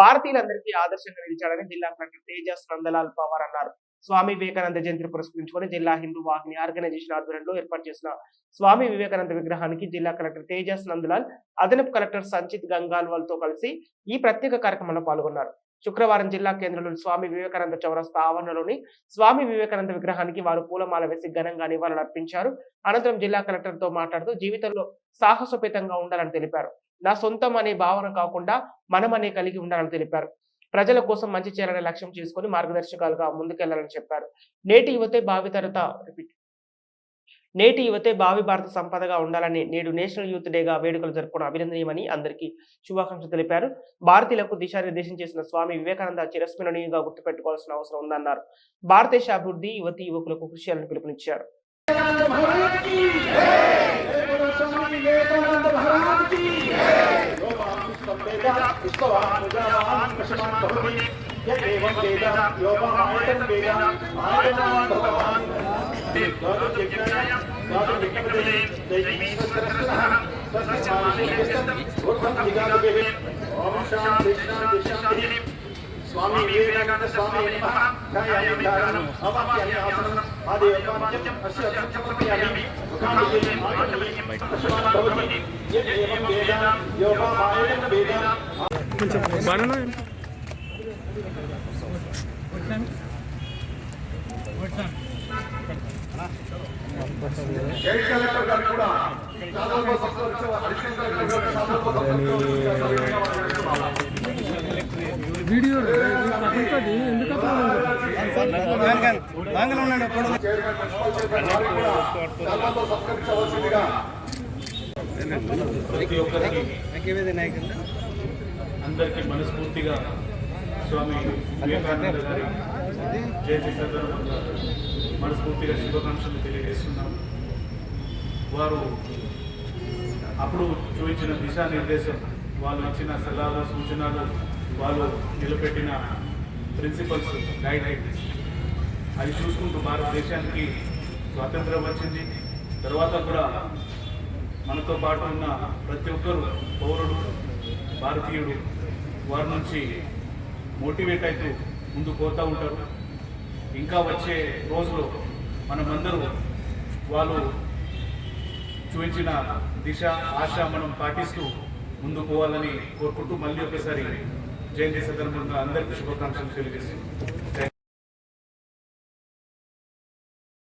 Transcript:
భారతీయులందరికీ ఆదర్శంగా నిలిచాడని జిల్లా కలెక్టర్ తేజస్ నందలాల్ పవార్ అన్నారు. స్వామి వివేకానంద జయంతిని పురస్కరించుకొని జిల్లా హిందూ వాహిని ఆర్గనైజేషన్ ఆధ్వర్యంలో ఏర్పాటు చేసిన స్వామి వివేకానంద విగ్రహానికి జిల్లా కలెక్టర్ తేజస్ నందలాల్ అదనపు కలెక్టర్ సంచిత్ గంగాల్వాల్తో కలిసి ఈ ప్రత్యేక కార్యక్రమంలో పాల్గొన్నారు. శుక్రవారం జిల్లా కేంద్రంలోని స్వామి వివేకానంద చౌరస్తా ఆవరణలోని స్వామి వివేకానంద విగ్రహానికి వారు పూలమాల వేసి ఘనంగా నివాళులు అర్పించారు అనంతరం జిల్లా కలెక్టర్తో మాట్లాడుతూ జీవితంలో సాహసోపేతంగా ఉండాలని తెలిపారు. నా సొంతం అనే భావన కాకుండా మనం అనే కలిగి ఉండాలని తెలిపారు. ప్రజల కోసం మంచి చేయాలనే లక్ష్యం చేసుకుని మార్గదర్శకాలుగా ముందుకెళ్ళాలని చెప్పారు. నేటి యువతే భావితరత రిపీట్ నేటి యువతే భావి భారత సంపదగా ఉండాలని నేడు నేషనల్ యూత్ డేగా వేడుకలు జరుపుకోవడం అభినందనీయమని అందరికీ శుభాకాంక్షలు తెలిపారు. భారతీయులకు దిశానిర్దేశం చేసిన స్వామి వివేకానంద చిరస్మరణీయంగా గుర్తుపెట్టుకోవాల్సిన అవసరం ఉందన్నారు. భారతదేశ అభివృద్ధి యువతి యువకులకు కృషి చేయాలని పిలుపునిచ్చారు. एवं वेद योगमायं वेद आयमान भगवान् द्वादशयज्ञाय द्वादशयज्ञपदे दैवीश्वरस्तः तस्य मानुषेयस्तम् ऊर्ध्वं विगालभेः ओम शान्ति शान्ति शान्तिः स्वामी विवेकानंद स्वामी नमः ध्यायामि ध्यानम् अवाप्यामि आसनम् आदेवपाद्यम् अस्य अर्थं समर्पयामि मुखामिले आयतनीयं पशुमान् भवति यत् एवं वेद योगमायनं वेद జై కలెక్టర్ గారు కూడా శాసనసభ సభ్యులు అడిషనల్ కలెక్టర్ గారు శాసనసభ వీడియో పక్కది అందరికీ మనస్ఫూర్తిగా స్వామి వివేకానంద గారి జయంతి సందర్భంగా మనస్ఫూర్తిగా శుభాకాంక్షలు తెలియజేస్తున్నాం వారు అప్పుడు చూపించిన దిశానిర్దేశం వాళ్ళు ఇచ్చిన సలహాలు సూచనలు వాళ్ళు నిలబెట్టిన ప్రిన్సిపల్స్ గైడ్ లైన్స్ అది చూసుకుంటూ భారతదేశానికి స్వాతంత్రం వచ్చింది. తర్వాత కూడా మనతో పాటు ఉన్న ప్రతి ఒక్కరు పౌరుడు భారతీయుడు వారి నుంచి మోటివేట్ అవుతూ ముందు పోతూ ఉంటారు. ఇంకా వచ్చే రోజులు మనమందరూ వాళ్ళు చూపించిన దిశ ఆశ మనం పాటిస్తూ ముందుకు పోవాలని కోరుకుంటూ మళ్ళీ ఒకసారి జయంతి సందర్భంగా అందరికీ శుభాకాంక్షలు తెలియజేస్తున్నాం థ్యాంక్ యూ